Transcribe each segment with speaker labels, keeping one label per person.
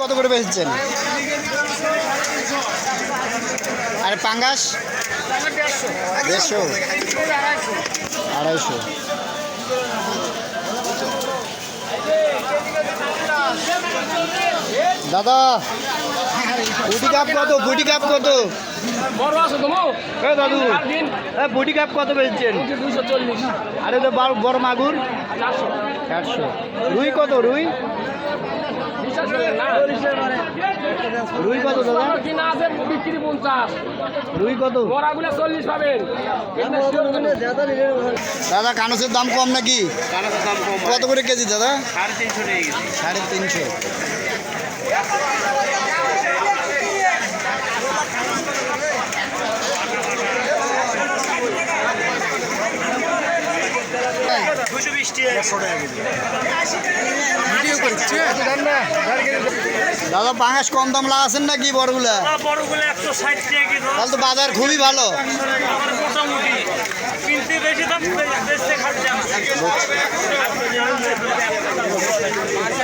Speaker 1: কত করে বেচছেন? আর পাঙ্গাস? দেড়শো। আড়াইশো। দাদা বুটি কাপ কত? বুটি কাপ কত?
Speaker 2: বড় আছে তুমি
Speaker 1: এ দাদু বুটি কাপ কত বেচছেন?
Speaker 2: দুশো চল্লিশ
Speaker 1: আরে, তো বড় মাগুর?
Speaker 2: চারশো।
Speaker 1: চারশো। রুই কত, রুই? রুই কত দাদা?
Speaker 2: বিক্রি পঞ্চাশ
Speaker 1: রুই কত?
Speaker 2: বড়াগুলো চল্লিশ পাবেন
Speaker 1: দাদা, কানসের দাম কম নাকি? কত করে কেজি দাদা?
Speaker 3: সাড়ে তিনশো
Speaker 1: সাড়ে তিনশো
Speaker 3: দুশো বিশ টাকা একশো টাকা কেজি
Speaker 1: দাদা পাঙাশ কম দাম লাগাছেন নাকি বড়গুলা? তাহলে তো বাজার খুবই ভালো।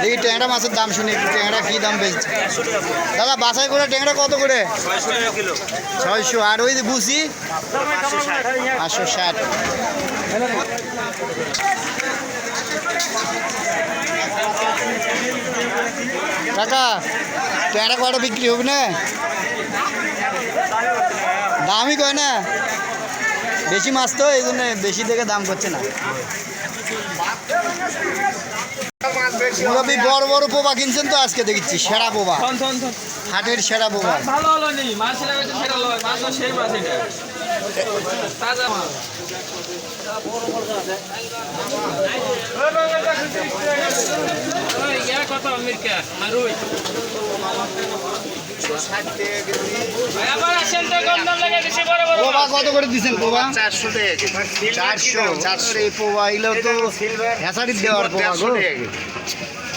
Speaker 1: দেখি ট্যাংরা মাছের দাম শুনি ট্যাংরা কী দাম বেচছে? দাদা বাছাই করে ট্যাংরা কত করে?
Speaker 3: ছয়শো।
Speaker 1: আর ওই বুসি পাঁচশো ষাট। কাকা প্যাঁড়া কটা বিক্রি হবে না? দামই কয় না? বেশি মাছ তো, এই জন্য বেশি দেখে দাম করছে না। মুরব্বী বড় বড় পোবা কিনছেন তো আজকে দেখছি সেরা পোবা হাটের সেরা পোবা
Speaker 2: ভালো হলো নি মাছ লাগাইছে সেটা লয় মাছ সেই মাছ এটা তাজা মাছ ওই, আমেরিকা না
Speaker 1: পোবা কত করে দিচ্ছেন পোবা?
Speaker 3: চারশো।
Speaker 1: চারশো। চারশো এই পোবা এগুলো তো হেসারির দেওয়ার পোবা গো।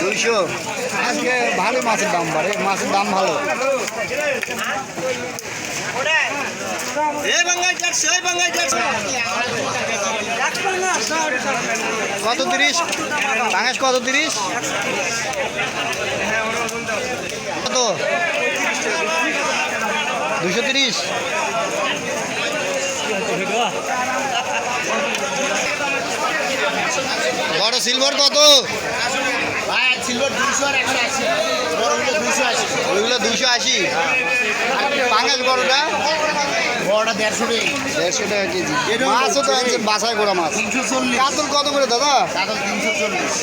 Speaker 3: দুইশো।
Speaker 1: আজকে ভালো মাছের দাম বাড়ে মাছের দাম ভালো। কত তিরিশ? বাংলাদেশ কত তিরিশ? কত? দুশো তিরিশ। বড় সিলভার কত? ওইগুলো দুশো আশি। পাঙ্গাস বড়টা?
Speaker 3: বড়টা দেড়শো টাকা।
Speaker 1: দেড়শো টাকা কেজি। মাছও তো আছে বাছাই করা মাছ।
Speaker 3: তিনশো চল্লিশ।
Speaker 1: কাতল কত করে দাদা?
Speaker 3: কাতল তিনশো চল্লিশ।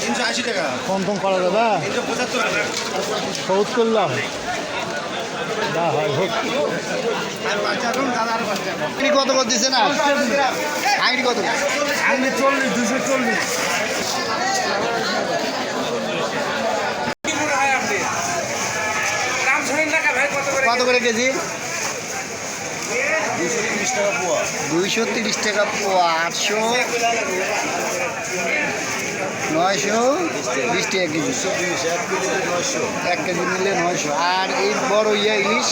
Speaker 3: তিনশো আশি টাকা।
Speaker 1: কম কম করা দাদা? সৌদ করলাম। না হয় হোক। কত করে দিচ্ছে না? আংটি কত
Speaker 3: আমি চল্লিশ দুশো চল্লিশ।
Speaker 1: কত করে কেজি?
Speaker 3: দুশো তিরিশ টাকা পোয়া।
Speaker 1: দুইশো তিরিশ টাকা পোয়া আটশো। নয়শো বিশ টাকা কেজি।
Speaker 3: তিরিশ এক কেজি নয়শো
Speaker 1: এক কেজি নিলে নয়শো। আর এই বড় ইয়া ইলিশ?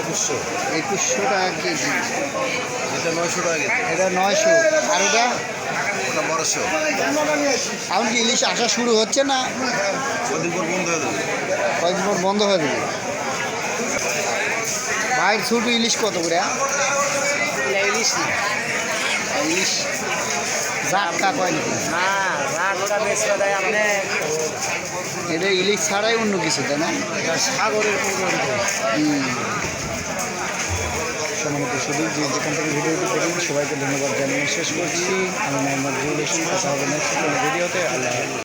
Speaker 3: একুশশো।
Speaker 1: একুশশো টাকা কেজি।
Speaker 3: এটা নয়শো টাকা কেজি।
Speaker 1: এটা নয়শো। আর ওটা?
Speaker 3: ওটা বারোশো।
Speaker 1: এখন কি ইলিশ আসা শুরু হচ্ছে না?
Speaker 3: কদিন পর বন্ধ হয়ে যাবে।
Speaker 1: কয়েকদিন পর বন্ধ হয়ে যাবে। ভাইয়ের ছোট ইলিশ কত করে
Speaker 3: ইলিশ না।
Speaker 1: ইলিশ। জাটকা কয়
Speaker 3: না বেশি দেয় আপনি।
Speaker 1: এটা ইলিশ ছাড়াই অন্য কিছু তাই না?
Speaker 3: সাগরের
Speaker 1: সম্মানিত শুধু যে যেখান থেকে ভিডিওটি দেখেন সবাইকে ধন্যবাদ জানিয়ে শেষ করছি। আমি মোহাম্মদ জুয়েল কথা হবে নেক্সট ভিডিওতে। আল্লাহ।